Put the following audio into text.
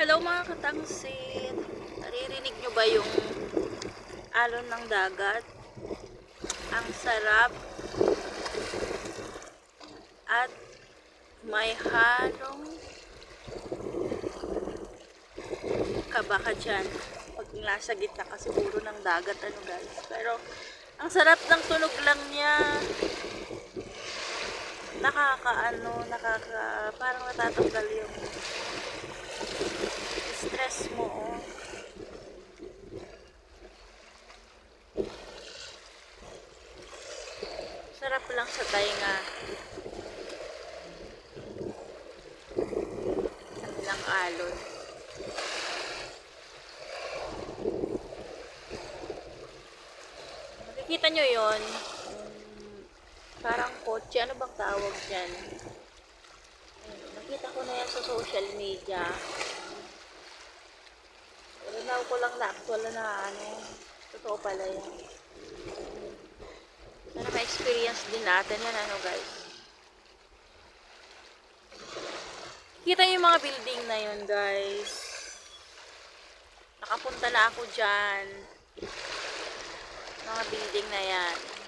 Hello mga katangsit. Naririnig nyo ba yung alon ng dagat? Ang sarap. At may halong kaba ka dyan. Pag nasa gitna ka siguro ng dagat ano guys. Pero ang sarap ng tunog lang niya. Nakakaano, nakaka parang natatanggal yung Sarap lang sa tainga. Ang ilang alon. Makikita nyo yon parang kotse. Ano bang tawag dyan? Nakita ko na yan sa social media. Pero now ko lang na actual na ano. Totoo pala yan. Sana ma-experience din natin yan ano guys. Kita niyo yung mga building na yun guys. Nakapunta na ako dyan. Mga building na yan.